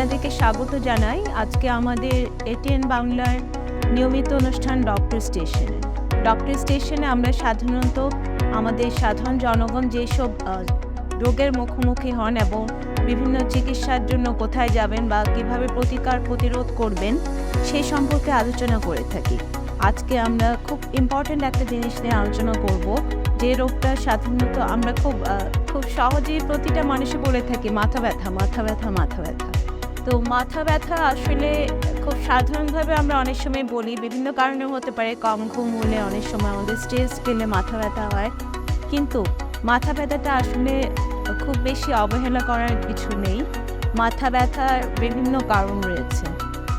আপনাদেরকে স্বাগত জানাই আজকে আমাদের এটিএন বাংলার নিয়মিত অনুষ্ঠান ডক্টর স্টেশনে। ডক্টর স্টেশনে আমরা সাধারণত আমাদের সাধারণ জনগণ যেসব রোগের মুখোমুখি হন এবং বিভিন্ন চিকিৎসার জন্য কোথায় যাবেন বা কীভাবে প্রতিকার প্রতিরোধ করবেন সেই সম্পর্কে আলোচনা করে থাকি। আজকে আমরা খুব ইম্পর্ট্যান্ট একটা জিনিস নিয়ে আলোচনা করব, যে রোগটা সাধারণত আমরা খুব খুব সহজেই প্রতিটা মানুষে বলে থাকি, মাথা ব্যথা মাথা ব্যথা মাথা ব্যথা। তো মাথা ব্যথা আসলে খুব সাধারণভাবে আমরা অনেক সময় বলি, বিভিন্ন কারণে হতে পারে, কম ঘুম হলে অনেক সময় আমাদের স্ট্রেস পেলে মাথা ব্যথা হয়। কিন্তু মাথা ব্যথাটা আসলে খুব বেশি অবহেলা করার কিছু নেই। মাথা ব্যথার বিভিন্ন কারণ রয়েছে।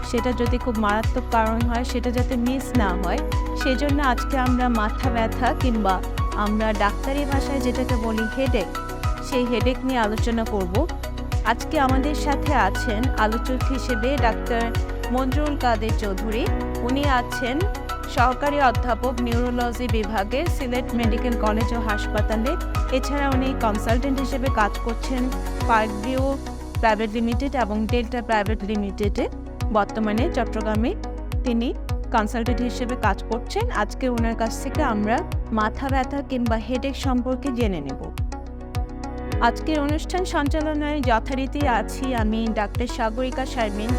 সেটা যদি খুব মারাত্মক কারণ হয়, সেটা যাতে মিস না হয় সেই জন্য আজকে আমরা মাথা ব্যথা কিংবা আমরা ডাক্তারি ভাষায় যেটাকে বলি হেডেক সেই হেডেক নিয়ে আলোচনা করব। আজকে আমাদের সাথে আছেন আলোচক হিসেবে ডাক্তার মঞ্জুরুল কাদের চৌধুরী। উনি আছেন সহকারী অধ্যাপক নিউরোলজি বিভাগে সিলেট মেডিকেল কলেজ ও হাসপাতালে। এছাড়া উনি কনসালটেন্ট হিসেবে কাজ করছেন পার্কভিউ প্রাইভেট লিমিটেড এবং ডেল্টা প্রাইভেট লিমিটেডে বর্তমানে চট্টগ্রামে তিনি কনসালটেন্ট হিসেবে কাজ করছেন। আজকে ওনার কাছ থেকে আমরা মাথা ব্যথা কিংবা হেডেক সম্পর্কে জেনে নেব। আজকের অনুষ্ঠান সঞ্চালনায় যথারীতি আছি আমি ডাক্তার সাগরিকা শারমিন।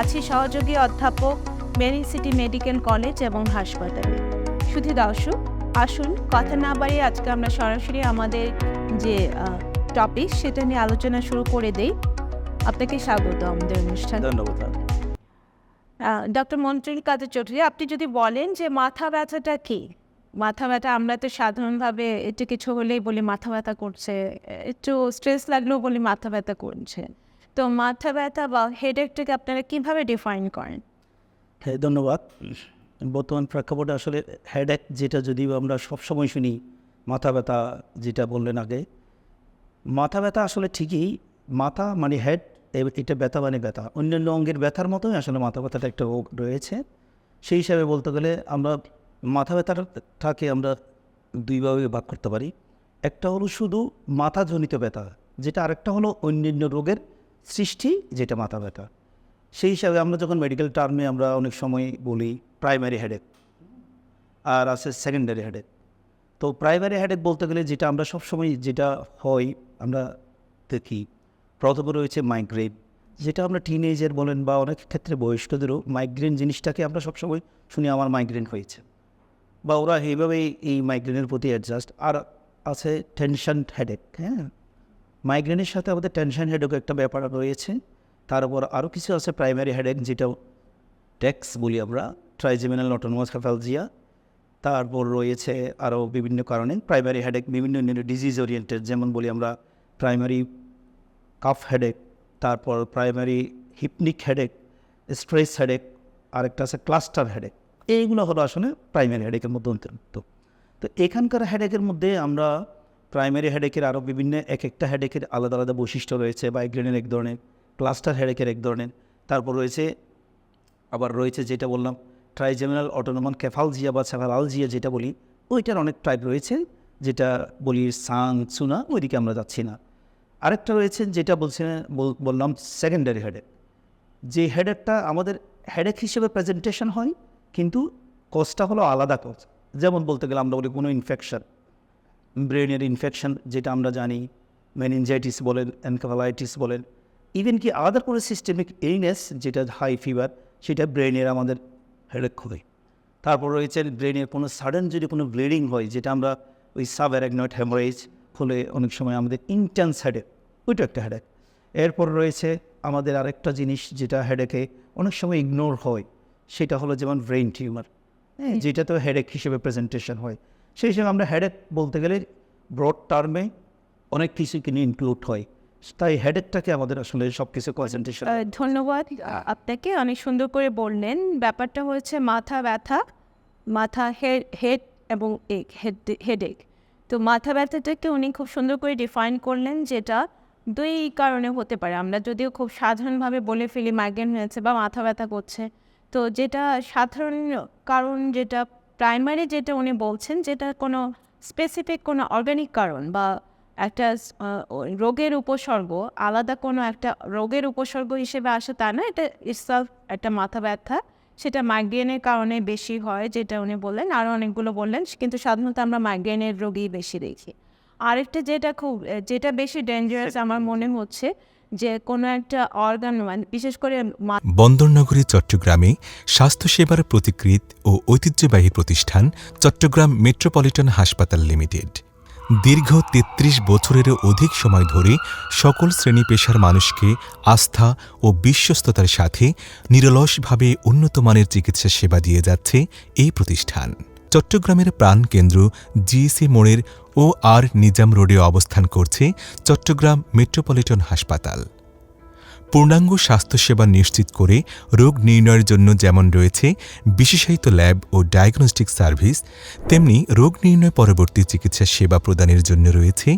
আছি সহযোগী অধ্যাপক মেরি সিটি মেডিকেল কলেজ এবং হাসপাতালে। শুধু দর্শক আসুন কথা না বাড়িয়ে আজকে আমরা সরাসরি আমাদের যে টপিক সেটা নিয়ে আলোচনা শুরু করে দেই। আপনাকে স্বাগত আমাদের অনুষ্ঠান। ধন্যবাদ ডক্টর মন্ত্রী কাদের চৌধুরী আপনি যদি বলেন যে মাথা ব্যথাটা কি? মাথা ব্যথা, আমরা তো সাধারণভাবে একটু কিছু হলেই বলি মাথা ব্যথা করছে, একটু স্ট্রেস লাগলেও বলি মাথা ব্যথা করছে। তো মাথা ব্যথা বা হেডেকটাকে আপনারা কীভাবে ডিফাইন করেন? হ্যাঁ ধন্যবাদ। বর্তমান প্রেক্ষাপটে আসলে হেডেক যেটা যদি আমরা সবসময় শুনি, মাথা ব্যথা যেটা বললেন আগে, মাথা ব্যথা আসলে ঠিকই, মাথা মানে হেড এটা ব্যথা মানে ব্যথা। অন্যান্য অঙ্গের ব্যথার মতোই আসলে মাথা ব্যথাটা একটা রোগ রয়েছে। সেই হিসাবে বলতে গেলে আমরা মাথা ব্যথাটাকে আমরা দুইভাবে ভাগ করতে পারি। একটা হলো শুধু মাথাজনিত ব্যথা, যেটা আরেকটা হলো অন্যান্য রোগের সৃষ্টি, যেটা মাথা ব্যথা। সেই হিসাবে আমরা যখন মেডিকেল টার্মে আমরা অনেক সময় বলি প্রাইমারি হেডেক আর আছে সেকেন্ডারি হেডেক তো প্রাইমারি হেডেক বলতে গেলে যেটা আমরা সবসময় যেটা হয়, আমরা দেখি, প্রথমে রয়েছে মাইগ্রেন যেটা আমরা টিনেজার বলেন বা অনেক ক্ষেত্রে বয়স্কদেরও মাইগ্রেন জিনিসটাকে আমরা সবসময় শুনি, আমার মাইগ্রেন হয়েছে। বা ওরা এইভাবেই এই মাইগ্রেনের প্রতি অ্যাডজাস্ট আর আছে টেনশন হেডেক হ্যাঁ? মাইগ্রেনের সাথে আমাদের টেনশন হেডেক একটা ব্যাপার রয়েছে। তার উপর আরও কিছু আছে প্রাইমারি হেডেক যেটা ট্যাক্স বলি আমরা ট্রাইজেমিনাল অটোনোমাস ক্যাফালজিয়া তারপর রয়েছে আরও বিভিন্ন কারণে প্রাইমারি হেডেক বিভিন্ন ডিজিজ ওরিয়েন্টেড যেমন বলি আমরা প্রাইমারি কাফ হেডেক তারপর primary hypnic headache stress headache আরেকটা আছে ক্লাস্টার হেডেক এইগুলো হলো আসলে প্রাইমারি হেডেকের মধ্যে অন্তর্ভুক্ত। তো এখানকার হেডেকের মধ্যে আমরা প্রাইমারি হেডেকের আরও বিভিন্ন এক একটা হেডেকের আলাদা আলাদা বৈশিষ্ট্য রয়েছে মাইগ্রেনের এক ধরনের ক্লাস্টার হেডেকের এক ধরনের। তারপর রয়েছে, আবার রয়েছে যেটা বললাম ট্রাইজেমিনাল অটোনোমান ক্যাফালজিয়া বা স্যাফালালজিয়া যেটা বলি, ওইটার অনেক টাইপ রয়েছে, যেটা বলি সাং, সুনা, ওইদিকে আমরা যাচ্ছি না। আরেকটা রয়েছে যেটা বলছি বললাম সেকেন্ডারি হেডেক যে হেডেকটা আমাদের হেডেক হিসেবে প্রেজেন্টেশন হয় কিন্তু কজটা হলো আলাদা কজ যেমন বলতে গেলে আমরা বলি কোনো ইনফেকশন ব্রেনের ইনফেকশন যেটা আমরা জানি মেনিনজাইটিস বলেন এনকাফালাইটিস বলেন ইভেন কি আদার কোনো সিস্টেমিক ইলনেস যেটা হাই ফিভার সেটা ব্রেনের আমাদের হেডেক হয় তারপর রয়েছে ব্রেনের কোনো সাডেন যদি কোনো ব্লিডিং হয়, যেটা আমরা ওই সাব অ্যারাগনয়েড হ্যামোরেজ হলে অনেক সময় আমাদের ইন্টেন্স হেডেক ওইটা একটা হেডেক এরপর রয়েছে আমাদের আরেকটা জিনিস যেটা হেডেকে অনেক সময় ইগনোর হয়। সেটা হলো যেমন ব্রেন টিউমার। হ্যাঁ যেটা তো হেডেক হিসেবে প্রেজেন্টেশন হয়। সেই হিসেবে আমরা হেডেক বলতে গেলে ব্রড টার্মে অনেক কিছু কিনে ইনক্লুড হয়। তাই হেডেকটাকে আমাদের আসলে সব কিছু কনসেন্ট্রেশন ধন্যবাদ আপনাকে অনেক সুন্দর করে বললেন। ব্যাপারটা হচ্ছে মাথা ব্যথা মাথা হেড হেড এবং এক হেড হেডেক তো মাথা ব্যথাটাকে উনি খুব সুন্দর করে ডিফাইন করলেন যেটা দুই কারণে হতে পারে। আমরা যদিও খুব সাধারণভাবে বলে ফেলি মাইগ্রেন হয়েছে বা মাথা ব্যথা করছে। তো যেটা সাধারণ কারণ যেটা প্রাইমারি যেটা উনি বলছেন যেটা কোনো স্পেসিফিক কোনো অর্গানিক কারণ বা একটা রোগের উপসর্গ আলাদা কোনো একটা রোগের উপসর্গ হিসেবে আসে তা না এটা ইটসেলফ একটা মাথা ব্যথা সেটা মাইগ্রেনের কারণে বেশি হয় যেটা উনি বললেন আরও অনেকগুলো বললেন কিন্তু সাধারণত আমরা মাইগ্রেনের রোগী বেশি দেখি। আরেকটা যেটা খুব যেটা বেশি ডেঞ্জারাস আমার মনে হচ্ছে যে কোনো একটা অর্গান মানে বিশেষ করে বন্দরনগরী, চট্টগ্রামে স্বাস্থ্যসেবার প্রতিকৃত ও ঐতিহ্যবাহী প্রতিষ্ঠান চট্টগ্রাম মেট্রোপলিটন হাসপাতাল লিমিটেড। দীর্ঘ ৩৩ বছরেরও অধিক সময় ধরে সকল শ্রেণি পেশার মানুষকে আস্থা ও বিশ্বস্ততার সাথে নিরলসভাবে উন্নতমানের চিকিৎসা সেবা দিয়ে যাচ্ছে এই প্রতিষ্ঠান। চট্টগ্রামের প্রাণকেন্দ্র জিএসি মোড়ের ও আর নিজাম রোডে অবস্থান করছে চট্টগ্রাম মেট্রোপলিটন হাসপাতাল। পূর্ণাঙ্গ স্বাস্থ্যসেবা নিশ্চিত করে রোগ নির্ণয়ের জন্য যেমন রয়েছে বিশেষায়িত ল্যাব ও ডায়াগনস্টিক সার্ভিস, তেমনি রোগ নির্ণয় পরবর্তী চিকিৎসা সেবা প্রদানের জন্য রয়েছে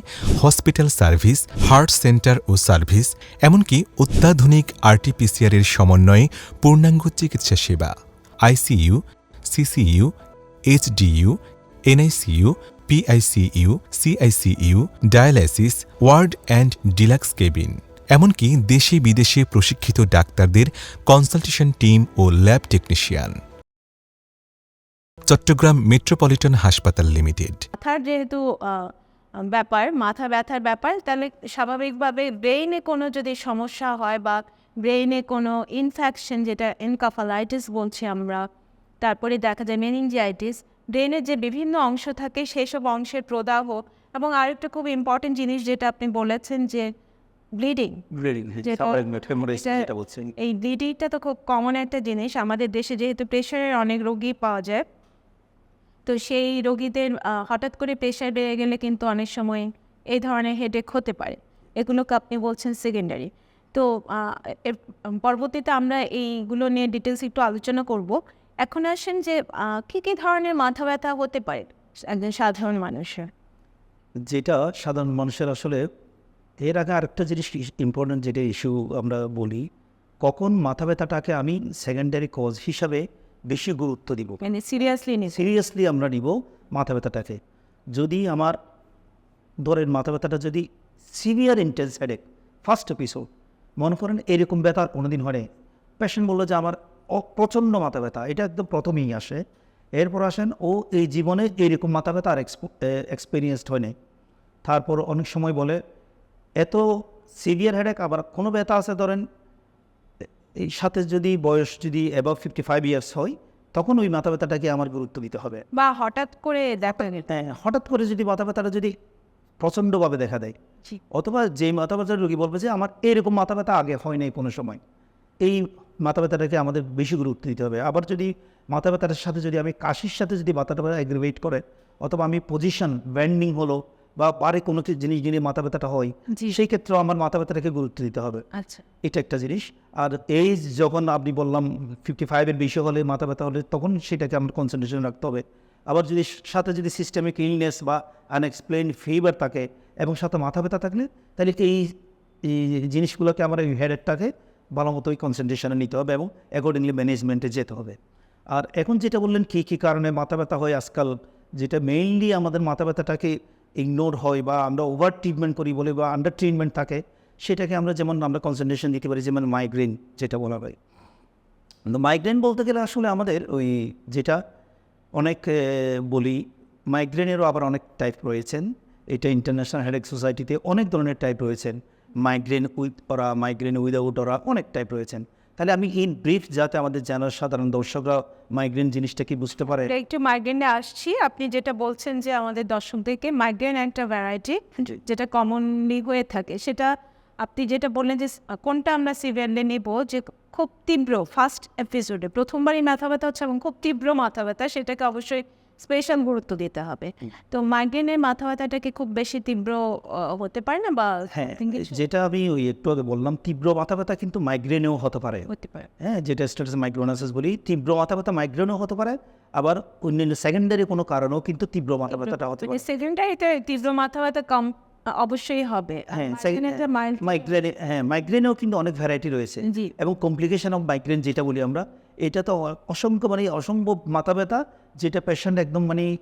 হসপিটাল সার্ভিস, হার্ট সেন্টার ও সার্ভিস, এমনকি অত্যাধুনিক আরটিপিসিআর এর সমন্বয়ে পূর্ণাঙ্গ চিকিৎসা সেবা, ICU, CCU, HDU, NICU PICU CICU dialysis ward and deluxe cabin এমনকি দেশে বিদেশে প্রশিক্ষিত ডাক্তারদের কনসালটেশন টিম ও ল্যাব টেকনিশিয়ান চট্টগ্রাম মেট্রোপলিটন হাসপাতাল লিমিটেড। যেহেতু ব্যাপার, মাথা ব্যথার ব্যাপার, তাহলে স্বাভাবিকভাবে ব্রেইনে কোনো যদি সমস্যা হয় বা ব্রেইনে কোনো ইনফেকশন যেটা এনকাফালাইটিস বলছি আমরা, তারপরে দেখা যায় মেনিনজাইটিস ব্রেনের যে বিভিন্ন অংশ থাকে সেই সব অংশের প্রদাহ এবং আরেকটা খুব ইম্পর্টেন্ট জিনিস যেটা আপনি বলেছেন যে ব্লিডিং যেটা বলছেন। এই ব্লিডিংটা তো খুব কমন একটা জিনিস। আমাদের দেশে যেহেতু প্রেশারের অনেক রোগী পাওয়া যায় তো সেই রোগীদের হঠাৎ করে প্রেশার বেড়ে গেলে কিন্তু অনেক সময় এই ধরনের হেডেক হতে পারে। এগুলোকে আপনি বলছেন সেকেন্ডারি তো পরবর্তীতে আমরা এইগুলো নিয়ে ডিটেলস একটু আলোচনা করব। এখন আসেন যে কী কী ধরনের মাথা ব্যথা হতে পারে একজন সাধারণ মানুষের? যেটা সাধারণ মানুষের আসলে এর আগে আরেকটা জিনিস ইম্পর্টেন্ট যেটা ইস্যু আমরা বলি কখন মাথা ব্যথাটাকে আমি সেকেন্ডারি কজ হিসাবে বেশি গুরুত্ব দিব। মানে সিরিয়াসলি সিরিয়াসলি আমরা নিব মাথা ব্যথাটাকে। যদি আমার ধরেন মাথা ব্যথাটা যদি severe intense headache first episode মনে করেন এরকম ব্যথা আর কোনোদিন হয় পেশেন্ট বলল যে আমার প্রচণ্ড মাথা ব্যথা এটা একদম প্রথমেই আসে। এরপর আসেন ও এই জীবনে এইরকম মাথা ব্যথা আর এক্সপিরিয়েন্সড হয় নাই। তারপর অনেক সময় বলে এত সিভিয়ার হেডেক আবার কোনো ব্যথা আছে ধরেন? এই সাথে যদি বয়স যদি অ্যাবাভ ফিফটি ফাইভ ইয়ার্স হয় তখন ওই মাথা ব্যথাটাকে আমার গুরুত্ব দিতে হবে। বা হঠাৎ করে দেখা হ্যাঁ হঠাৎ করে যদি মাথা ব্যথাটা যদি প্রচণ্ডভাবে দেখা দেয়। অথবা যে মাথা ব্যথার রোগী বলবে যে আমার এরকম মাথা ব্যথা আগে হয় নাই কোনো সময়। এই মাথা ব্যথাটাকে আমাদের বেশি গুরুত্ব দিতে হবে। আবার যদি মাথা ব্যথাটার সাথে যদি আমি কাশির সাথে যদি মাথাটা অ্যাগ্রিভেট করে অথবা আমি পজিশন ব্যান্ডিং হলো বা পারে কোনো কিছু জিনিস যিনি মাথা ব্যথাটা হয়। সেই ক্ষেত্রেও আমার মাথা ব্যথাটাকে গুরুত্ব দিতে হবে। আচ্ছা। এটা একটা জিনিস। আর এই যখন আপনি বললাম ফিফটি ফাইভের বেশি হলে মাথা ব্যথা হলে তখন সেটাকে আমার কনসেন্ট্রেশন রাখতে হবে। আবার যদি সাথে যদি সিস্টেমিক ইলনেস বা আনএক্সপ্লেন ফিভার থাকে এবং সাথে মাথা ব্যথা থাকলে তাহলে এই এই জিনিসগুলোকে আমরা এই হেডেকটাকে ভালো মতোই কনসেন্ট্রেশনে নিতে হবে এবং অ্যাকর্ডিংলি ম্যানেজমেন্টে যেতে হবে। আর এখন যেটা বললেন, কী কী কারণে মাথা ব্যথা হয় আজকাল? যেটা মেইনলি আমাদের মাথা ব্যথাটাকে ইগনোর হয় বা আমরা ওভার ট্রিটমেন্ট করি বলে বা আন্ডার ট্রিটমেন্ট থাকে, সেটাকে আমরা যেমন আমরা কনসেন্ট্রেশন দিতে পারি, যেমন মাইগ্রেন যেটা বলা হয়। কিন্তু মাইগ্রেন বলতে গেলে আসলে আমাদের ওই যেটা অনেক বলি মাইগ্রেনেরও আবার অনেক টাইপ রয়েছেন। এটা ইন্টারন্যাশনাল হেডেক সোসাইটিতে অনেক ধরনের টাইপ রয়েছেন। Migraine with aura migraine without aura অনেক টাইপ রয়েছেন। তাহলে আমি ইন ব্রিফ যাতে আমাদের জানা সাধারণ দর্শকরা মাইগ্রেন জিনিসটা কি বুঝতে পারে? একটু মাইগ্রেনে আসছি। আপনি যেটা বলছেন যে আমাদের দর্শকদেরকে মাইগ্রেন একটা ভ্যারাইটি যেটা কমনলি হয়ে থাকে সেটা আপনি যেটা বললেন যে কোনটা আমরা সিভিয়ারলি নেব যে খুব তীব্র ফার্স্ট এপিসোডে প্রথমবারই মাথা ব্যথা হচ্ছে এবং খুব তীব্র মাথা ব্যথা সেটাকে অবশ্যই স্পেশাল গুরুত্ব দিতে হবে। তো মাইগ্রেনের মাথা ব্যথাটাকে খুব বেশি তীব্র হতে পারে না বা হ্যাঁ যেটা আমি ওই একটু আগে বললাম তীব্র মাথা ব্যথা কিন্তু মাইগ্রেনেও হতে পারে। হতে পারে। হ্যাঁ যেটা স্ট্যাটাস মাইগ্রেনাসিস বলি তীব্র মাথা ব্যথা মাইগ্রেনও হতে পারে আবার অন্যান্য সেকেন্ডারি কোনো কারণেও কিন্তু তীব্র মাথা ব্যথাটা হতে পারে। সেকেন্ডারিতে তীব্র মাথা ব্যথা কম অবশ্যই হবে। হ্যাঁ মাইগ্রেনে হ্যাঁ মাইগ্রেনেও কিন্তু অনেক ভ্যারাইটি রয়েছে। এবং কমপ্লিকেশন অফ মাইগ্রেন যেটা বলি আমরা এটা তো অসংখ্য মানে অসম্ভব মাথা ব্যথা যেটা পেশেন্ট একদম মানে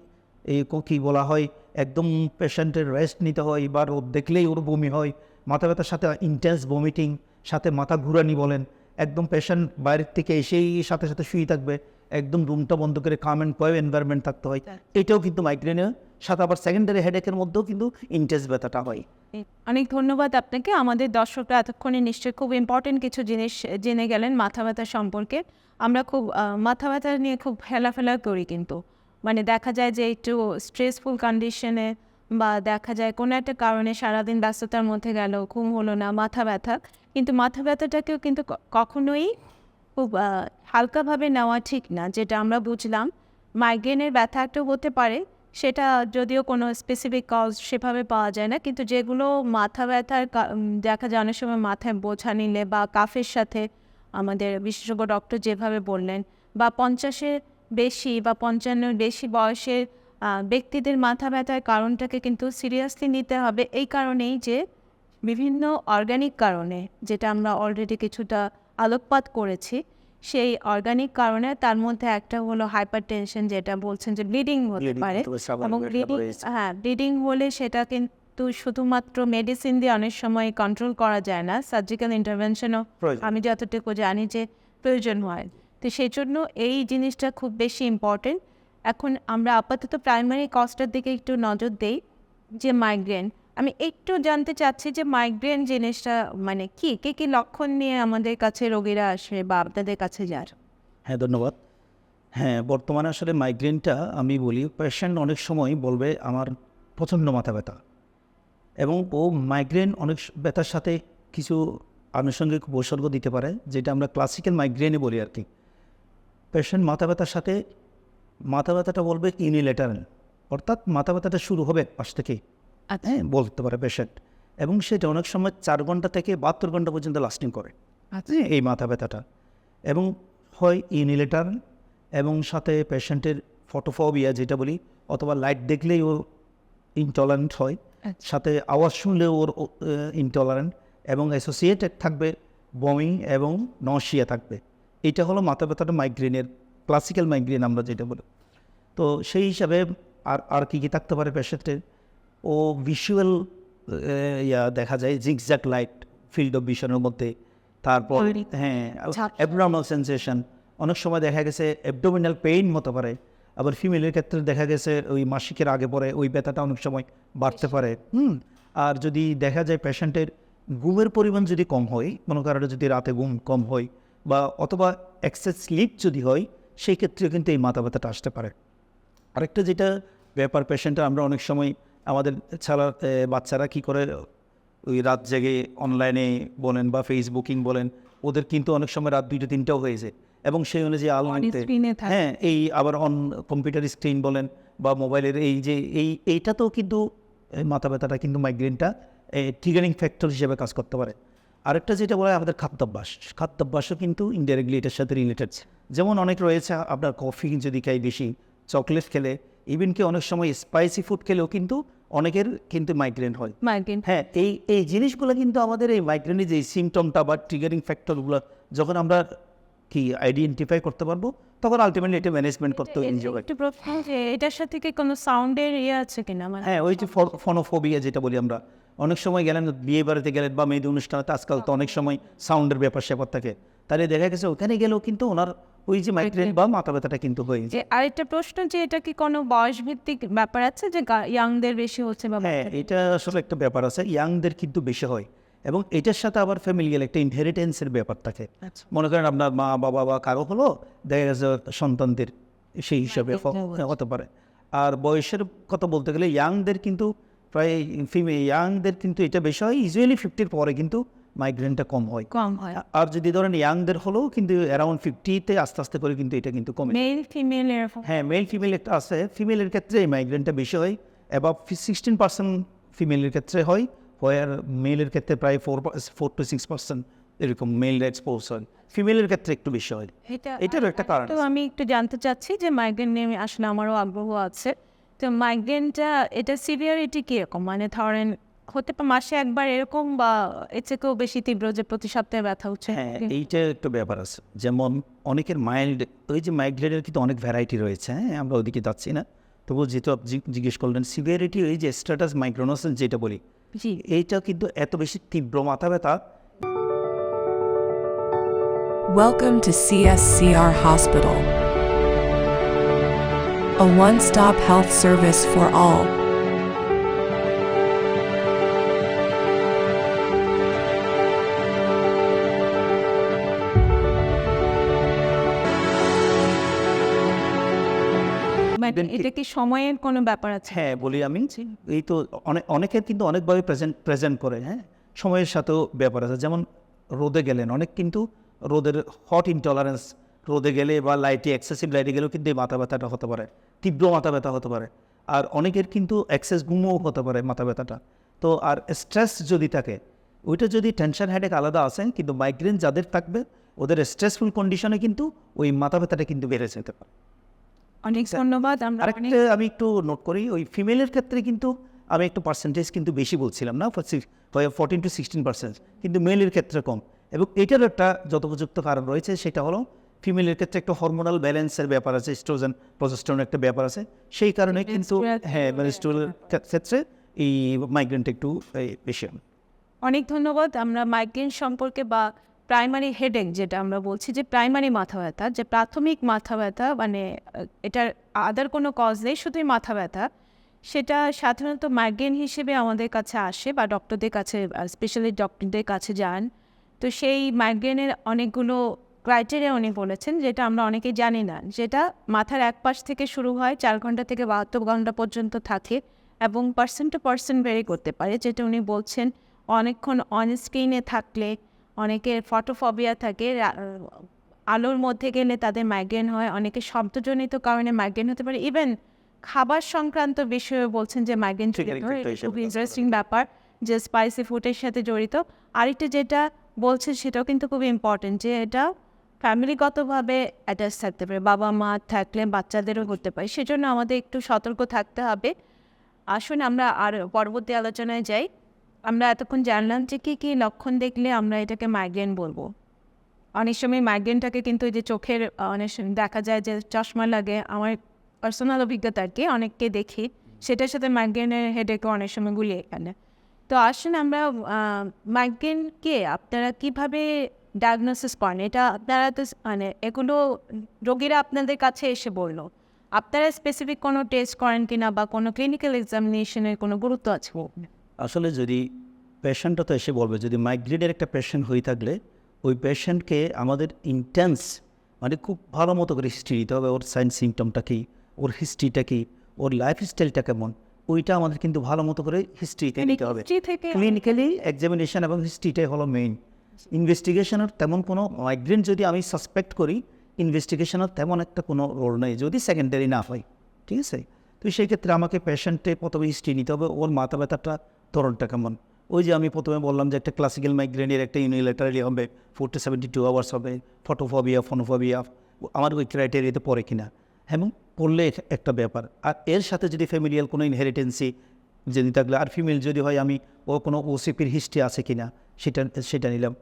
এই ক- বলা হয় একদম পেশেন্টের রেস্ট নিতে হয় বা ওর দেখলেই ওর বমি হয়। মাথা ব্যথার সাথে ইন্টেন্স ভমিটিং সাথে মাথা ঘুরানি বলেন একদম পেশেন্ট বাইরের থেকে এসেই সাথে সাথে শুয়ে থাকবে। একদম রুমটা বন্ধ করে কাম অ্যান্ড কোয়েভ এনভায়রনমেন্ট থাকতে হয়। এটাও কিন্তু মাইগ্রেনের সাথে আবার সেকেন্ডারি হেডেকের মধ্যেও কিন্তু ইন্টেন্স ব্যথাটা হয়। অনেক ধন্যবাদ আপনাকে। আমাদের দর্শকরা এতক্ষণে নিশ্চয়ই খুব ইম্পর্টেন্ট কিছু জিনিস জেনে গেলেন মাথা ব্যথা সম্পর্কে। আমরা খুব মাথা ব্যথা নিয়ে খুব হেলাফেলা করি কিন্তু। মানে দেখা যায় যে একটু স্ট্রেসফুল কন্ডিশনে বা দেখা যায় কোনো একটা কারণে সারাদিন ব্যস্ততার মধ্যে গেল ঘুম হলো না, মাথা ব্যথা। কিন্তু মাথা ব্যথাটাকেও কিন্তু কখনোই খুব হালকাভাবে নেওয়া ঠিক না। যেটা আমরা বুঝলাম মাইগ্রেনের ব্যথা একটু হতে পারে, সেটা যদিও কোনো স্পেসিফিক কজ সেভাবে পাওয়া যায় না। কিন্তু যেগুলো মাথা ব্যথার দেখা যায় অনেক সময় মাথায় বোঝা নিলে বা কাফের সাথে আমাদের বিশেষজ্ঞ ডক্টর যেভাবে বললেন বা পঞ্চাশের বেশি বা পঞ্চান্নর বেশি বয়সের ব্যক্তিদের মাথা ব্যথার কারণটাকে কিন্তু সিরিয়াসলি নিতে হবে। এই কারণেই যে বিভিন্ন অর্গানিক কারণে যেটা আমরা অলরেডি কিছুটা আলোকপাত করেছি সেই অর্গানিক কারণে তার মধ্যে একটা হলো হাইপার টেনশন যেটা বলছেন যে ব্লিডিং হতে পারে। এবং ব্লিডিং হ্যাঁ ব্লিডিং হলে সেটা কিন্তু শুধুমাত্র মেডিসিন দিয়ে অনেক সময় কন্ট্রোল করা যায় না সার্জিক্যাল ইন্টারভেনশনও প্রয়োজন। আমি যতটুকু জানি যে প্রয়োজন হয়। তো সেই জন্য এই জিনিসটা খুব বেশি ইম্পর্টেন্ট এখন আমরা আপাতত প্রাইমারি কস্টের দিকে একটু নজর দেই যে মাইগ্রেন আমি একটু জানতে চাচ্ছি যে মাইগ্রেন জিনিসটা মানে কি? কী কী লক্ষণ নিয়ে আমাদের কাছে রোগীরা আসে বা আপনাদের কাছে যায়? হ্যাঁ ধন্যবাদ। হ্যাঁ বর্তমানে আসলে মাইগ্রেনটা আমি বলি পেশেন্ট অনেক সময় বলবে আমার প্রচণ্ড মাথা ব্যথা। এবং ও মাইগ্রেন অনেক ব্যথার সাথে কিছু আনুষঙ্গিক উপসর্গ দিতে পারে যেটা আমরা ক্লাসিক্যাল মাইগ্রেনে বলি আর কি। পেশেন্ট মাথা ব্যথার সাথে মাথা ব্যথাটা বলবে ইউনিলেটারাল অর্থাৎ মাথা ব্যথাটা শুরু হবে এক পাশ থেকেই আচ্ছা। হ্যাঁ বলতে পারে পেশেন্ট এবং সেটা অনেক সময় চার ঘণ্টা থেকে বাহাত্তর ঘণ্টা পর্যন্ত লাস্টিং করে। আচ্ছা। হ্যাঁ, এই মাথা ব্যথাটা। এবং হয় ইউনিলেটার এবং সাথে পেশেন্টের ফটোফোবিয়া যেটা বলি অথবা লাইট দেখলেই ও ইনটলারেন্ট হয়। সাথে আওয়াজ শুনলেও ওর ইনটলারেন্ট এবং অ্যাসোসিয়েটেড থাকবে বমিং এবং নশিয়া থাকবে। এটা হলো মাথা ব্যথাটা মাইগ্রেনের ক্লাসিক্যাল মাইগ্রেন আমরা যেটা বলি। তো সেই হিসাবে আর আর কী কী থাকতে পারে পেশেন্টের ও ভিজুয়াল ইয়া দেখা যায় জিগজ্যাক লাইট ফিল্ড অফ ভিশনের মধ্যে। তারপর হ্যাঁ। অ্যাবনর্মাল সেন্সেশন অনেক সময় দেখা গেছে অ্যাবডোমিনাল পেইন হতে পারে। আবার ফিমেলের ক্ষেত্রে দেখা গেছে ওই মাসিকের আগে পরে ওই ব্যথাটা অনেক সময় বাড়তে পারে। হুম আর যদি দেখা যায় পেশেন্টের ঘুমের পরিমাণ যদি কম হয় মনে করেন যদি রাতে ঘুম কম হয় বা অথবা এক্সেস স্লিপ যদি হয় সেই ক্ষেত্রেও কিন্তু এই মাথা ব্যথাটা আসতে পারে। আরেকটা যেটা ব্যাপার পেশেন্টের আমরা অনেক সময় আমাদের ছাড়া বাচ্চারা কি করে ওই রাত জেগে অনলাইনে বলেন বা ফেসবুকিং বলেন ওদের কিন্তু অনেক সময় রাত দুইটা তিনটাও হয়েছে এবং সেই অনুযায়ী আলো আনতে। হ্যাঁ এই আবার অন কম্পিউটার স্ক্রিন বলেন বা মোবাইলের এই যে এই এইটাতেও কিন্তু মাথা ব্যথাটা কিন্তু মাইগ্রেনটা ট্রিগারিং ফ্যাক্টর হিসেবে কাজ করতে পারে। আরেকটা যেটা বলা হয় আমাদের খাদ্যাভ্যাস। খাদ্যাভ্যাসও কিন্তু ইনডাইরেক্টলি এটার সাথে রিলেটেড যেমন অনেক রয়েছে আপনার কফি যদি খাই বেশি চকলেট খেলে ইভেন কি অনেক সময় স্পাইসি ফুড খেলেও কিন্তু অনেকের কিন্তু মাইগ্রেন হয়। মাইগ্রেন হ্যাঁ এই এই জিনিসগুলো কিন্তু আমাদের এই মাইগ্রেনের যে সিমটমটা বা ট্রিগারিং ফ্যাক্টরগুলো যখন আমরা কি আইডেন্টিফাই করতে পারব? তখন আলটিমেটলি এটা ম্যানেজমেন্ট করতে এনজয় একটু প্রশ্ন যে এটার সাথে কি কোনো সাউন্ডের ইয়ে আছে কিনা? মানে হ্যাঁ ওই যে ফোনোফোবিয়া যেটা বলি আমরা। অনেক সময় গেলেন বিয়ে বাড়িতে গেলেন বা মেয়েদের অনুষ্ঠানে আজকাল তো অনেক সময় সাউন্ডের ব্যাপার স্যাপার থাকে। তাহলে দেখা গেছে ওখানে গেলেও কিন্তু ওনার ওই যে মাইগ্রেন বা মাথা ব্যথাটা কিন্তু হয়ে যায়। আরেকটা প্রশ্ন যে এটা কি কোনো বয়স ভিত্তিক ব্যাপার আছে যে ইয়াংদের বেশি হচ্ছে বা হ্যাঁ এটা আসলে একটা ব্যাপার আছে। ইয়াংদের কিন্তু বেশি হয়। এবং এটার সাথে আবার ফ্যামিলিয়াল একটা ইনহেরিটেন্সের ব্যাপার থাকে। আচ্ছা। মনে করেন আপনার মা বাবা বা কারও হলো দেখা গেছে সন্তানদের সেই হিসাবে হতে পারে। আর বয়সের কথা বলতে গেলে ইয়াংদের কিন্তু প্রায় ফিমে ইয়াংদের কিন্তু এটা বেশি হয় ইউজুয়ালি ফিফটির পরে কিন্তু মাইগ্রেনটা কম হয়। কম হয়। আর যদি ধরেন ইয়াংদের হলেও কিন্তু অ্যারাউন্ড ফিফটিতে আস্তে আস্তে করে কিন্তু এটা কিন্তু কমে। মেল ফিমেল হ্যাঁ মেল ফিমেল একটা আছে। ফিমেলের ক্ষেত্রে এই মাইগ্রেনটা বেশি হয়। অ্যাবাভ সিক্সটিন পার্সেন্ট ফিমেলের ক্ষেত্রে হয়। আর মেলের ক্ষেত্রে প্রায় four four to six percent এরকম মেল এক্সপোজ হয় ফিমেলের ক্ষেত্রে একটু বেশি হয় এটা এটারও একটা কারণ তো আমি একটু জানতে চাচ্ছি যে মাইগ্রেন নিয়ে আসলে আমারও আগ্রহ আছে। তো মাইগ্রেনটা এটা সিভিয়ারিটি কীরকম? মানে ধরেন হতে পারে মাসে একবার এরকম বা এর থেকেও বেশি তীব্র যে প্রতি সপ্তাহে ব্যথা হচ্ছে? হ্যাঁ এইটা একটু ব্যাপার আছে। যেমন অনেকের মাইল্ড ওই যে মাইগ্রেনের কিন্তু অনেক ভ্যারাইটি রয়েছে হ্যাঁ আমরা ওদিকে যাচ্ছি না। তবু যেহেতু জিজ্ঞেস করলেন সিভিয়ারিটি ওই যে স্ট্যাটাস মাইগ্রেনোসিস যেটা বলি জি এইটা কিন্তু এত বেশি তীব্র মাথা ব্যথা Welcome to CSCR Hospital, a one stop health service for all. এটা কি সময়ের কোনো ব্যাপার আছে? হ্যাঁ বলি আমি। এই তো অনেক অনেকে কিন্তু অনেকভাবে প্রেজেন্ট প্রেজেন্ট করে হ্যাঁ? সময়ের সাথেও ব্যাপার আছে। যেমন রোদে গেলেন অনেক কিন্তু রোদের হট ইনটলারেন্স রোদে গেলে বা লাইটে এক্সেসিভ লাইটে গেলেও কিন্তু এই মাথা ব্যথাটা হতে পারে। তীব্র মাথা ব্যথা হতে পারে। আর অনেকের কিন্তু এক্সেস ঘুমও হতে পারে মাথা ব্যথাটা। তো আর স্ট্রেস যদি থাকে ওইটা যদি টেনশন হেডেক আলাদা আসেন কিন্তু মাইগ্রেন যাদের থাকবে ওদের স্ট্রেসফুল কন্ডিশনে কিন্তু ওই মাথা ব্যথাটা কিন্তু বেড়ে যেতে পারে। অনেক ধন্যবাদ আমরা আরেকটা আমি একটু নোট করি ওই ফিমেলের ক্ষেত্রে কিন্তু আমি একটু পার্সেন্টেজ কিন্তু বেশি বলছিলাম না ফোরটিন টু সিক্সটিন পার্সেন্ট কিন্তু মেলের ক্ষেত্রে কম। এবং এটার একটা যথোপযুক্ত কারণ রয়েছে সেটা হলো ফিমেলের ক্ষেত্রে একটা হরমোনাল ব্যালেন্সের ব্যাপার আছে স্ট্রোজেন প্রজেস্ট্রনের একটা ব্যাপার আছে সেই কারণে কিন্তু হ্যাঁ মেনস্ট্রুয়াল ক্ষেত্রে এই মাইগ্রেনটা একটু বেশি অনেক ধন্যবাদ আমরা মাইগ্রেন সম্পর্কে বা প্রাইমারি হেডেক যেটা আমরা বলছি, যে প্রাইমারি মাথা ব্যথা, যে প্রাথমিক মাথা ব্যথা মানে এটার আদার কোনো কজ নেই, শুধুই মাথা ব্যথা। সেটা সাধারণত মাইগ্রেন হিসেবে আমাদের কাছে আসে বা ডক্টরদের কাছে স্পেশালি ডক্টরদের কাছে যান। তো সেই মাইগ্রেনের অনেকগুলো ক্রাইটেরিয়া উনি বলেছেন, যেটা আমরা অনেকেই জানি না। যেটা মাথার এক পাশ থেকে শুরু হয়, চার ঘণ্টা থেকে বাহাত্তর ঘণ্টা পর্যন্ত থাকে এবং পার্সেন্ট টু পার্সেন্ট ভেরি করতে পারে, যেটা উনি বলছেন, অনেকক্ষণ অন স্ক্রিনে থাকলে অনেকের ফটোফবিয়া থাকে আলোর মধ্যে গেলে তাদের মাইগ্রেন হয় অনেকে শব্দজনিত কারণে মাইগ্রেন হতে পারে ইভেন খাবার সংক্রান্ত বিষয়ে বলছেন যে মাইগ্রেন খুব ইন্টারেস্টিং ব্যাপার যে স্পাইসি ফুডের সাথে জড়িত। আরেকটা যেটা বলছে সেটাও কিন্তু খুব ইম্পর্টেন্ট যে এটা ফ্যামিলিগতভাবে অ্যাটাচ থাকতে পারে বাবা মা থাকলে বাচ্চাদেরও হতে পারে সেজন্য আমাদের একটু সতর্ক থাকতে হবে। আসুন আমরা আর পরবর্তী আলোচনায় যাই। আমরা এতক্ষণ জানলাম যে কী কী লক্ষণ দেখলে আমরা এটাকে মাইগ্রেন বলব। অনেক সময় মাইগ্রেনটাকে কিন্তু যে চোখের অনেক দেখা যায় যে চশমা লাগে। আমার পার্সোনাল অভিজ্ঞতা আর কি, অনেককে দেখি। সেটার সাথে মাইগ্রেনের হেডেকে অনেক সময় গুলিয়ে এখানে তো আসুন আমরা মাইগ্রেনকে আপনারা কীভাবে ডায়াগনোসিস করেন? এটা আপনারা তো মানে এগুলো রোগীরা আপনাদের কাছে এসে বলল। আপনারা স্পেসিফিক কোনো টেস্ট করেন কিনা বা কোনো ক্লিনিক্যাল এক্সামিনেশনের কোনো গুরুত্ব আছে আসলে যদি পেশেন্টটা তো এসে বলবে যদি মাইগ্রেনের একটা পেশেন্ট হয়ে থাকলে ওই পেশেন্টকে আমাদের ইন্টেন্স মানে খুব ভালো মতো করে হিস্ট্রি দিতে হবে ওর সাইন সিমটমটা কী ওর হিস্ট্রিটা কী ওর লাইফ স্টাইলটা কেমন ওইটা আমাদের কিন্তু ভালো মতো করে হিস্ট্রিতে নিতে হবে। ক্লিনিক্যালি এক্সামিনেশন এবং হিস্ট্রিটাই হলো মেইন ইনভেস্টিগেশনের তেমন কোনো মাইগ্রেন যদি আমি সাসপেক্ট করি ইনভেস্টিগেশনের তেমন একটা কোনো রোল নেই যদি সেকেন্ডারি না হয় ঠিক আছে? তো সেই ক্ষেত্রে আমাকে পেশেন্টে প্রথমে হিস্ট্রি নিতে হবে ওর মাথা ব্যথাটা ধরনটা কেমন? ওই যে আমি প্রথমে বললাম যে একটা ক্লাসিক্যাল মাইগ্রেনের একটা ইউনিলেটারালি হবে four to seventy two hours হবে ফটোফোবিয়া ফোনোফোবিয়া আমার ওই ক্রাইটেরিয়াতে পড়ে কিনা? এবং পড়লে একটা ব্যাপার। আর এর সাথে যদি ফ্যামিলিয়াল কোনো ইনহেরিটেন্সি যদি থাকলে, আর ফিমেল যদি হয়, আমি ও কোনো ওসিপির হিস্ট্রি আছে কি না সেটা সেটা নিলাম।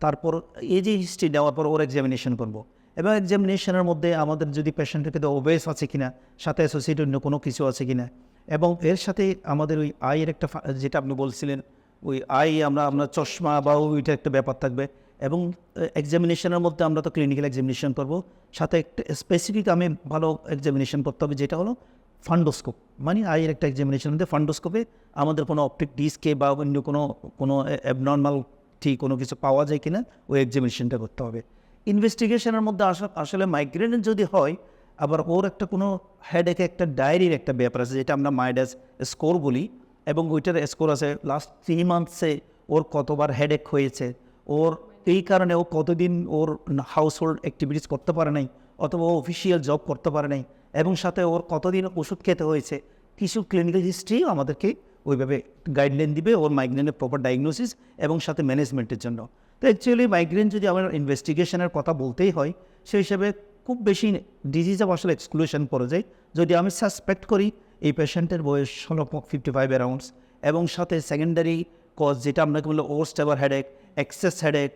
তারপর এই যে হিস্ট্রি নেওয়ার পর ওর এক্সামিনেশন করব। এবং এক্সামিনেশনের মধ্যে আমাদের যদি পেশেন্টের ক্ষেত্রে ওবেস আছে কিনা, সাথে অ্যাসোসিয়েট অন্য কোনো কিছু আছে কিনা এবং এর সাথে আমাদের ওই আয়ের একটা যেটা আপনি বলছিলেন, ওই আই আমরা আপনার চশমা বা ওইটা একটা ব্যাপার থাকবে। এবং এক্সামিনেশনের মধ্যে আমরা তো ক্লিনিক্যাল এক্সামিনেশন করব। সাথে একটা স্পেসিফিক আমি ভালো এক্সামিনেশন করতে হবে, যেটা হলো ফান্ডোস্কোপ মানে আইয়ের একটা এক্সামিনেশন মধ্যে ফান্ডোস্কোপে আমাদের কোনো অপটিক ডিস্কে বা অন্য কোনো কোনো অ্যাবনর্মাল ঠিক কোনো কিছু পাওয়া যায় কিনা, ওই এক্সামিনেশনটা করতে হবে। ইনভেস্টিগেশনের মধ্যে আস- আসলে মাইগ্রেনের যদি হয় আবার ওর একটা কোনো হেডেকে একটা ডায়েরির একটা ব্যাপার আছে, যেটা আমরা মাইডাস স্কোর বলি, এবং ওইটার স্কোর আছে লাস্ট থ্রি মান্থসে ওর কতবার হেডেক হয়েছে, ওর এই কারণে ও কতদিন ওর হাউস হোল্ড অ্যাক্টিভিটিস করতে পারে নাই, অথবা ও অফিসিয়াল জব করতে পারে নাই, এবং সাথে ওর কতদিন ওষুধ খেতে হয়েছে, কিছু ক্লিনিক্যাল হিস্ট্রি আমাদেরকে ওইভাবে গাইডলাইন দিবে ওর মাইগ্রেনের প্রপার ডায়াগনোসিস এবং সাথে ম্যানেজমেন্টের জন্য। তো অ্যাকচুয়ালি মাইগ্রেন যদি আমার ইনভেস্টিগেশনের কথা বলতেই হয়, সেই হিসাবে খুব বেশি ডিজিজ আসলে এক্সক্লুশন পড়ে যায়। যদি আমি সাসপেক্ট করি, এই পেশেন্টের বয়স হলো ফিফটি ফাইভ অ্যারাউন্ডস এবং সাথে সেকেন্ডারি কজ যেটা আপনাকে বলল ওস্ট স্টেবার হেডেক এক্সেস হেডেক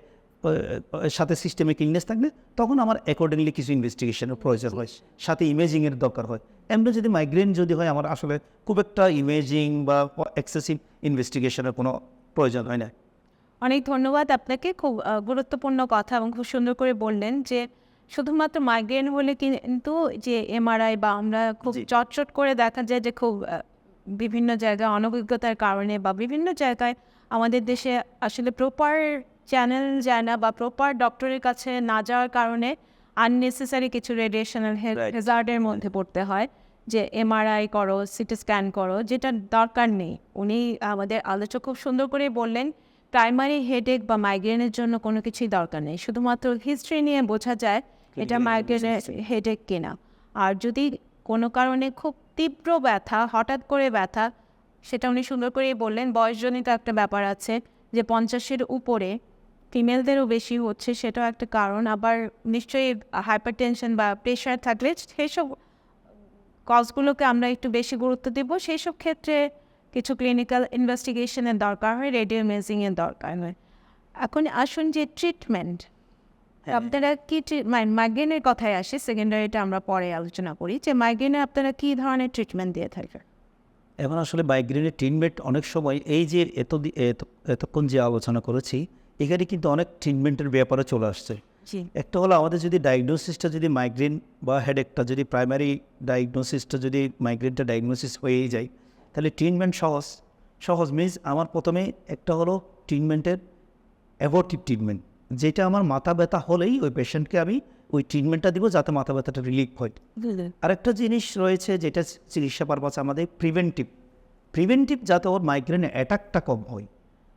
সাথে সিস্টেমিক ইলনেস থাকলে তখন আমার অ্যাকর্ডিংলি কিছু ইনভেস্টিগেশনের প্রয়োজন হয়। সাথে ইমেজিংয়ের দরকার হয়। এমনি যদি মাইগ্রেন যদি হয়, আমার আসলে খুব একটা ইমেজিং বা এক্সেসিভ ইনভেস্টিগেশনের কোনো প্রয়োজন হয় না। অনেক ধন্যবাদ আপনাকে। খুব গুরুত্বপূর্ণ কথা এবং খুব সুন্দর করে বললেন যে শুধুমাত্র মাইগ্রেন হলে কিন্তু যে এমআরআই বা আমরা খুব চটচট করে দেখা যায় যে খুব বিভিন্ন জায়গায় অনভিজ্ঞতার কারণে বা বিভিন্ন জায়গায় আমাদের দেশে আসলে প্রপার চ্যানেল যায় না বা প্রপার ডক্টরের কাছে না যাওয়ার কারণে আননেসেসারি কিছু রেডিয়েশনাল. হেজার্ডের মধ্যে পড়তে হয়। যে এমআরআই করো সিটি স্ক্যান করো যেটা দরকার নেই। উনি আমাদের আলোচক খুব সুন্দর করে বললেন প্রাইমারি হেডেক বা মাইগ্রেনের জন্য কোনো কিছুই দরকার নেই। শুধুমাত্র হিস্ট্রি নিয়ে বোঝা যায় এটা মাইগ্রেনের হেডেক কিনা। আর যদি কোনো কারণে খুব তীব্র ব্যথা হঠাৎ করে ব্যথা সেটা উনি সুন্দর করেই বললেন বয়সজনিত একটা ব্যাপার আছে যে পঞ্চাশের উপরে ফিমেলদেরও বেশি হচ্ছে সেটাও একটা কারণ। আবার নিশ্চয়ই হাইপার টেনশন বা প্রেশার থাকলে সেসব কজগুলোকে আমরা একটু বেশি গুরুত্ব দেব। সেই সব ক্ষেত্রে কিছু ক্লিনিক্যাল ইনভেস্টিগেশনের দরকার হয় রেডিও ইমেজিংয়ের দরকার হয়। এখন আসুন যে ট্রিটমেন্ট আপনারা কি মাইগ্রেনের কথায় আসে সেকেন্ডারিটা আমরা পরে আলোচনা করি যে মাইগ্রেনে আপনারা কী ধরনের ট্রিটমেন্ট দিয়ে থাকেন? এখন আসলে মাইগ্রেনের ট্রিটমেন্ট অনেক সময় এই যে এত এতক্ষণ যে আলোচনা করেছি এখানে কিন্তু অনেক ট্রিটমেন্টের ব্যাপারে চলে আসছে। একটা হলো আমাদের যদি ডায়াগনোসিসটা যদি মাইগ্রেন বা হেডেকটা যদি প্রাইমারি ডায়াগনোসিসটা যদি মাইগ্রেনটা ডায়াগনোসিস হয়েই যায় তাহলে ট্রিটমেন্ট সহজ। সহজ মিনস আমার প্রথমে একটা হলো ট্রিটমেন্টের অ্যাবর্টিভ ট্রিটমেন্ট যেটা আমার মাথা ব্যথা হলেই ওই পেশেন্টকে আমি ওই ট্রিটমেন্টটা দিব যাতে মাথা ব্যথাটা রিলিফ হয়। আরেকটা জিনিস রয়েছে যেটা চিকিৎসা পারপাস আমাদের প্রিভেন্টিভ প্রিভেন্টিভ যাতে ওর মাইগ্রেনের অ্যাটাকটা কম হয়।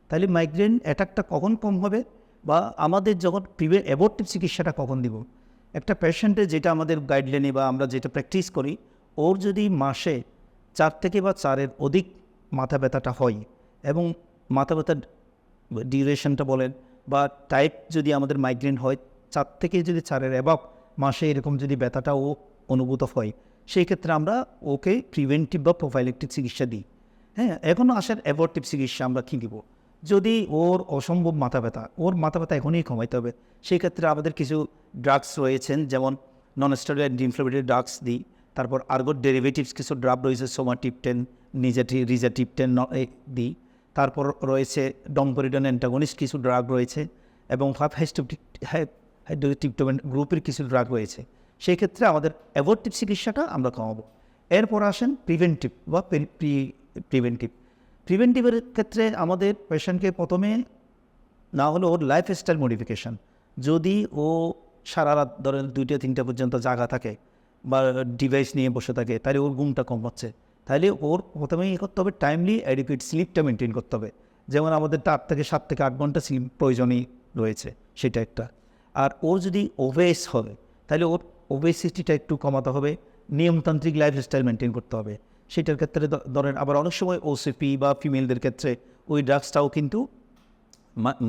তাহলে মাইগ্রেন অ্যাটাকটা কখন কম হবে বা আমাদের যখন প্রিভে অ্যাবর্টিভ চিকিৎসাটা কখন দিব? একটা পেশেন্টের যেটা আমাদের গাইডলাইনে বা আমরা যেটা প্র্যাকটিস করি ওর যদি মাসে চার থেকে বা চারের অধিক মাথা ব্যথাটা হয় এবং মাথা ব্যথার ডিউরেশনটা বলেন বা টাইপ যদি আমাদের মাইগ্রেন হয়, চার থেকে যদি চারের অ্যাবাব মাসে এরকম যদি ব্যথাটা ও অনুভূত হয়, সেই ক্ষেত্রে আমরা ওকে প্রিভেন্টিভ বা প্রোফাইলেকটিভ চিকিৎসা দিই। হ্যাঁ এখন আসেন অ্যাবর্টিভ চিকিৎসা আমরা কী দিব যদি ওর অসম্ভব মাথা ব্যথা, ওর মাথা ব্যথা এখনই কমাইতে হবে, সেই ক্ষেত্রে আমাদের কিছু ড্রাগস রয়েছেন, যেমন নন স্টেরয়েড ইনফ্লামেটরি ড্রাগস দিই, তারপর আর্গোর ডেরিভেটিভস কিছু ড্রাগ রয়েছে সোমাটিপটেন নিজেটি রিজাটিপটেন দিই। তারপর রয়েছে ডম্পরিডন অ্যান্টাগনিস্ট কিছু ড্রাগ রয়েছে এবং ফাইভ হাইড্রোটিপটোমেন গ্রুপের কিছু ড্রাগ রয়েছে। সেই ক্ষেত্রে আমাদের অ্যাবর্টিভ চিকিৎসাটা আমরা কমাবো। এরপর আসেন প্রিভেন্টিভ বা প্রি প্রিভেন্টিভ প্রিভেন্টিভের ক্ষেত্রে আমাদের পেশেন্টকে প্রথমে না হলে ওর লাইফ স্টাইল মডিফিকেশান যদি ও সারা রাত ধরেন দুইটা, তিনটা পর্যন্ত জাগা থাকে বা ডিভাইস নিয়ে বসে থাকে, তাহলে ওর ঘুমটা কম হচ্ছে। তাহলে ওর প্রথমেই ইয়ে করতে হবে টাইমলি অ্যাডিকুয়েট স্লিপটা মেনটেন করতে হবে। যেমন আমাদের তো আট থেকে সাত থেকে আট ঘণ্টা স্লিপ প্রয়োজনই রয়েছে, সেটা একটা। আর ওর যদি ওভেস হবে তাহলে ওর ওবেসিটিটা একটু কমাতে হবে, নিয়মতান্ত্রিক লাইফস্টাইল মেনটেন করতে হবে। সেটার ক্ষেত্রে ধরেন আবার অনেক সময় ওসিপি বা ফিমেলদের ক্ষেত্রে ওই ড্রাগসটাও কিন্তু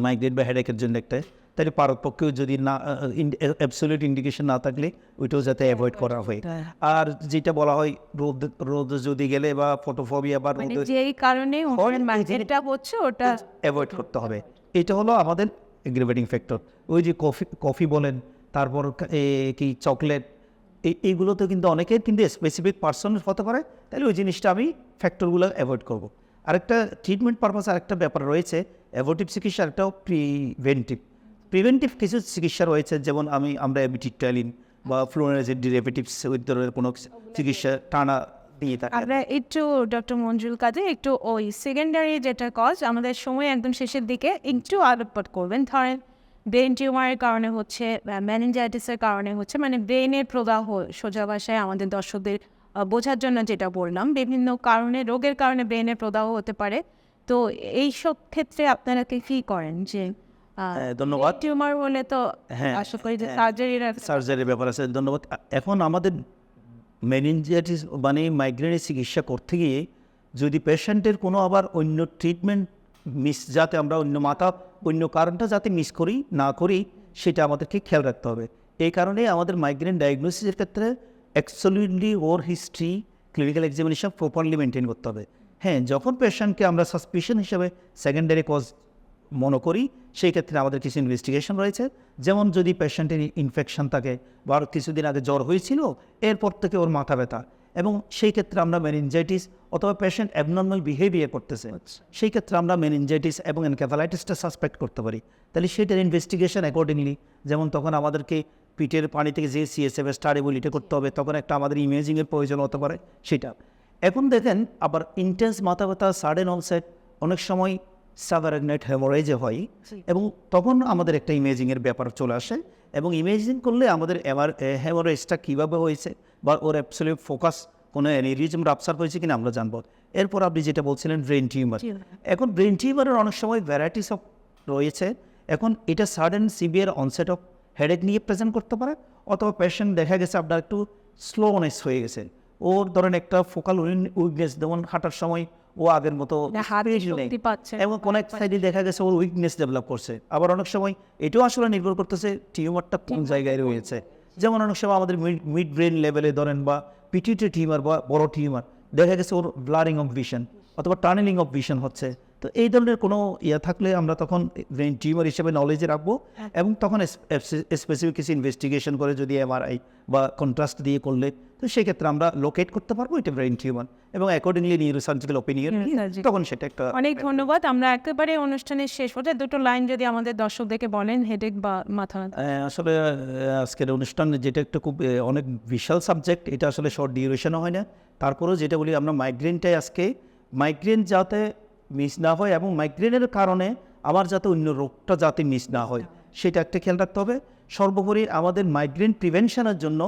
মাইগ্রেট বা হেডেকের জন্য একটা তাহলে পারপক্ষেও যদি না অ্যাবসলিউট ইন্ডিকেশন না থাকলে ওইটাও যাতে অ্যাভয়েড করা হয়। আর যেটা বলা হয় রোদ রোদ যদি গেলে বা ফটোফোবিয়া বা মানে রোদ যেই কারণে হয়, মাইগ্রেনটা হচ্ছে ওটা অ্যাভয়েড করতে হবে। এটা হলো আমাদের এগ্রিভেটিং ফ্যাক্টর ওই যে কফি কফি বলেন তারপর কি চকলেট এই এইগুলোতে কিন্তু অনেকের কিন্তু স্পেসিফিক পার্সনের হতে পারে তাহলে ওই জিনিসটা আমি ফ্যাক্টরগুলো অ্যাভয়েড করব। আরেকটা ট্রিটমেন্ট পারপাসে আরেকটা ব্যাপার রয়েছে অ্যাভোটিভ চিকিৎসা আরেকটাও প্রিভেন্টিভ প্রিভেন্টিভ কিছু চিকিৎসা রয়েছে যেমন আমি আমরা অ্যাবিটিটালিন বা ফ্লোরাইজের ডিরেভেটিভস ওই ধরনের কোনো চিকিৎসা টানা দিয়ে থাকি। আমরা একটু ডক্টর মঞ্জুল কাজে একটু ওই সেকেন্ডারি যেটা কজ আমাদের সময় একদম শেষের দিকে একটু আলোকপাত করবেন। ধরেন ব্রেন টিউমারের কারণে হচ্ছে ম্যানেঞ্জাইটিসের কারণে হচ্ছে মানে ব্রেনের প্রদাহ সোজা ভাষায় আমাদের দর্শকদের বোঝার জন্য যেটা বললাম বিভিন্ন কারণে রোগের কারণে ব্রেনের প্রদাহ হতে পারে। তো এই সব ক্ষেত্রে আপনারা কি কী করেন যে ধন্যবাদ। টিউমার হলে তো হ্যাঁ, আশা করি যে হ্যাঁ। সার্জারির সার্জারির ব্যাপার আছে ধন্যবাদ এখন আমাদের মেনিনজাইটিস মানে মাইগ্রেনের চিকিৎসা করতে গিয়ে যদি পেশেন্টের কোনো আবার অন্য ট্রিটমেন্ট মিস যাতে আমরা অন্য মাথা অন্য কারণটা যাতে মিস করি না করি সেটা আমাদেরকে খেয়াল রাখতে হবে এই কারণে আমাদের মাইগ্রেন ডায়াগনোসিসের ক্ষেত্রে অ্যাকসলিউটলি ওর history clinical examination properly maintain করতে হবে হ্যাঁ যখন পেশেন্টকে আমরা সাসপিশন হিসাবে সেকেন্ডারি কজ মনে করি সেই ক্ষেত্রে আমাদের কিছু ইনভেস্টিগেশন রয়েছে। যেমন যদি পেশেন্টের ইনফেকশন থাকে বা আরও কিছুদিন আগে জ্বর হয়েছিল এরপর থেকে ওর মাথা ব্যথা। এবং সেই ক্ষেত্রে আমরা মেনিনজাইটিস অথবা পেশেন্ট অ্যাবনর্মাল বিহেভিয়ার করতেছে। সেই ক্ষেত্রে আমরা মেনিনজাইটিস এবং এনকেফালাইটিসটা সাসপেক্ট করতে পারি। তাহলে সেটার ইনভেস্টিগেশন অ্যাকর্ডিংলি যেমন তখন আমাদেরকে পিঠের পানি থেকে যে সিএসএফ স্টাডি বলি এটা করতে হবে তখন একটা আমাদের ইমেজিংয়ের প্রয়োজন হতে পারে সেটা। এখন দেখেন আবার ইন্টেন্স মাথা ব্যথা সাডেন অনসেট অনেক সময় সাভারেগনেট হেমোরাইজে হয় এবং তখন আমাদের একটা ইমেজিংয়ের ব্যাপার চলে আসে এবং ইমেজিং করলে আমাদের এবার হেমোরাইজটা কীভাবে হয়েছে বা ওর অ্যাবসলিউট ফোকাস কোনো অ্যানিরিজম রাপসার হয়েছে কিনা আমরা জানব। এরপর আপনি যেটা বলছিলেন ব্রেন টিউমার এখন ব্রেন টিউমারের অনেক সময় ভ্যারাইটিস অফ রয়েছে। এখন এটা sudden severe onset of headache নিয়ে প্রেজেন্ট করতে পারে অথবা পেশেন্ট দেখা গেছে আপনার একটু স্লোনেস হয়ে গেছে। ওর ধরেন একটা ফোকাল উইকনেস যেমন হাঁটার সময় ও আগের মতো হাতে speed নেই। শক্তি পাচ্ছে না। এবং কোন এক সাইডে দেখা গেছে ওর উইকনেস ডেভেলপ করছে আবার অনেক সময় এটাও আসলে নির্ভর করতেছে টিউমারটা কোন জায়গায় রয়েছে যেমন অনেক সময় আমাদের মিড ব্রেন লেভেলে ধরেন বা পিটিটি টিউমার বা বড় টিউমার দেখা গেছে ওর ব্লারিং অফ ভিশন অথবা টার্নেলিং অফ ভিশন হচ্ছে তো এই ধরনের কোনো ইয়ে থাকলে আমরা তখন ব্রেন টিউমার হিসেবে নলেজে রাখব এবং তখন স্পেসিফিক কিছু ইনভেস্টিগেশন করে যদি এমআরআই বা কন্ট্রাস্ট দিয়ে করলে তো সেক্ষেত্রে আমরা লোকেট করতে পারব এটা ব্রেন টিউমার এবং অ্যাকর্ডিংলি নিউরোসার্জিক্যাল ওপিনিয়ন তখন সেটা একটা অনেক ধন্যবাদ। আমরা একেবারে অনুষ্ঠানের শেষ পর্যায়ে দুটো লাইন যদি আমাদের দর্শকদেরকে বলেন হেডেক বা মাথা আসলে আজকের অনুষ্ঠান যেটা একটা খুব অনেক বিশাল সাবজেক্ট এটা আসলে শর্ট ডিউরেশনও হয় না। তারপরেও যেটা বলি আমরা মাইগ্রেনটাই আজকে মাইগ্রেন যাতে মিস না হয় এবং মাইগ্রেনের কারণে আমার যাতে অন্য রোগটা যাতে মিস না হয়, সেটা একটা খেয়াল রাখতে হবে। সর্বোপরি আমাদের মাইগ্রেন প্রিভেনশনের জন্য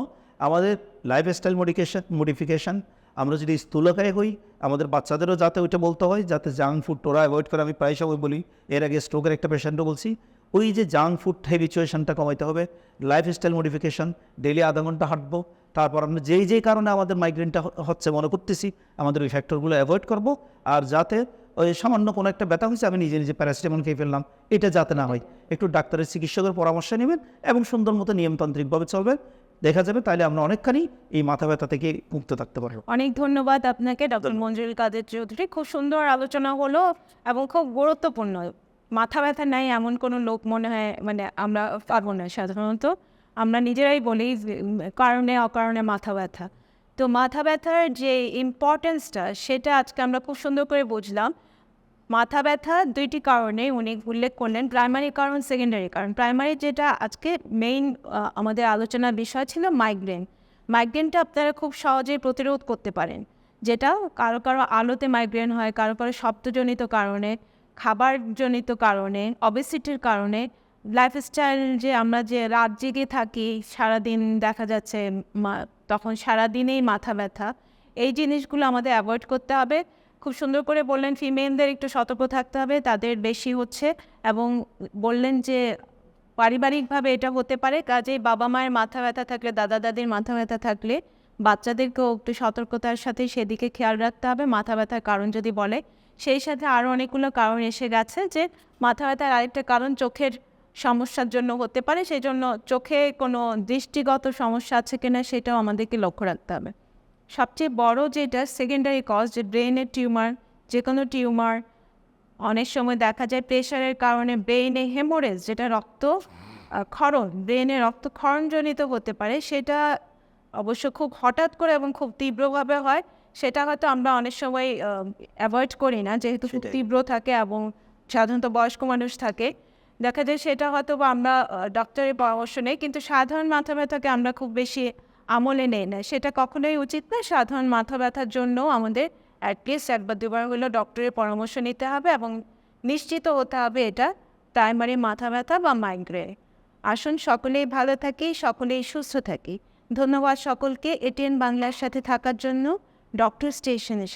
আমাদের লাইফস্টাইল মডিফিকেশন মডিফিকেশান আমরা যদি স্থূলকায় হই, আমাদের বাচ্চাদেরও যাতে ওইটা বলতে হয়, যাতে জাঙ্ক ফুড ওরা অ্যাভয়েড করে, আমি প্রায় সময় বলি। এর আগে স্ট্রোকের একটা পেশেন্টও বলছি। ওই যে জাঙ্ক ফুড হ্যাবিচুয়েশনটা কমাইতে হবে লাইফস্টাইল মডিফিকেশন ডেলি আধা ঘণ্টা হাঁটবো, তারপর আমরা যেই যেই কারণে আমাদের মাইগ্রেনটা হচ্ছে, মনে করতেছি, আমাদের ওই ফ্যাক্টরগুলো অ্যাভয়েড করব, আর যাতে ওই সামান্য কোনো একটা ব্যথা হয়েছে আমি নিজে নিজে প্যারাসিটামল খেয়ে ফেললাম। এটা যাতে না হয়। একটু ডাক্তারের চিকিৎসকের পরামর্শ নেবেন এবং সুন্দর মতো নিয়মতান্ত্রিকভাবে চলবেন দেখা যাবে তাহলে আমরা অনেকখানি এই মাথা ব্যথা থেকে মুক্ত থাকতে পারব। অনেক ধন্যবাদ আপনাকে ডক্টর মঞ্জুরি কাদের চৌধুরী। খুব সুন্দর আলোচনা হলো এবং খুব গুরুত্বপূর্ণ। মাথা ব্যথা নাই এমন কোনো লোক মনে হয় মানে আমরা পাবো না সাধারণত। আমরা নিজেরাই বলি কারণে অকারণে মাথা ব্যথা। তো মাথা ব্যথার যে ইম্পর্টেন্সটা সেটা আজকে আমরা খুব সুন্দর করে বুঝলাম। মাথা ব্যথা দুইটি কারণে উনি উল্লেখ করলেন প্রাইমারি কারণ সেকেন্ডারি কারণ। প্রাইমারি যেটা আজকে মেইন আমাদের আলোচনার বিষয় ছিল মাইগ্রেন মাইগ্রেনটা আপনারা খুব সহজেই প্রতিরোধ করতে পারেন। যেটা কারও কারও আলোতে মাইগ্রেন হয়, কারও কারও শব্দজনিত কারণে, খাবারজনিত কারণে অবেসিটির কারণে। লাইফস্টাইল যে আমরা যে রাত জেগে থাকি, সারাদিন দেখা যাচ্ছে তখন সারাদিনেই মাথা ব্যথা। এই জিনিসগুলো আমাদের অ্যাভয়েড করতে হবে। খুব সুন্দর করে বললেন, ফিমেলদের একটু সতর্ক থাকতে হবে, তাদের বেশি হচ্ছে। এবং বললেন যে, পারিবারিকভাবে এটা হতে পারে, কাজেই বাবা মায়ের মাথা ব্যথা থাকলে, দাদা দাদির মাথা ব্যথা থাকলে, বাচ্চাদেরকেও একটু সতর্কতার সাথে সেদিকে খেয়াল রাখতে হবে। মাথা ব্যথার কারণ যদি বলে, সেই সাথে আরও অনেকগুলো কারণ এসে গেছে যে, মাথা ব্যথার আরেকটা কারণ চোখের সমস্যার জন্য হতে পারে। সেই জন্য চোখে কোনো দৃষ্টিগত সমস্যা আছে কিনা, সেটাও আমাদেরকে লক্ষ্য রাখতে হবে। সবচেয়ে বড় যেটা সেকেন্ডারি কজ যে ব্রেনের টিউমার যে কোনো টিউমার অনেক সময় দেখা যায় প্রেশারের কারণে ব্রেনে হেমোরেজ যেটা রক্ত ক্ষরণ ব্রেনে রক্তক্ষরণজনিত হতে পারে সেটা অবশ্য খুব হঠাৎ করে এবং খুব তীব্রভাবে হয় সেটা হয়তো আমরা অনেক সময় অ্যাভয়েড করি না যেহেতু খুব তীব্র থাকে এবং সাধারণত বয়স্ক মানুষ থাকে দেখা যায় সেটা হয়তো বা আমরা ডক্টরের পরামর্শ নেই কিন্তু সাধারণ মাথা ব্যথাকে আমরা খুব বেশি আমলে নেয় না। সেটা কখনোই উচিত না। সাধারণ মাথা ব্যথার জন্য আমাদের অ্যাটলিস্ট একবার, দুবার হলেও ডক্টরের পরামর্শ নিতে হবে এবং নিশ্চিত হতে হবে এটা প্রাইমারি মাথা ব্যথা বা মাইগ্রেন আসুন সকলেই ভালো থাকি, সকলেই সুস্থ থাকি। ধন্যবাদ সকলকে। এটিএন বাংলার সাথে থাকার জন্য ডক্টর স্টেশনের সাথে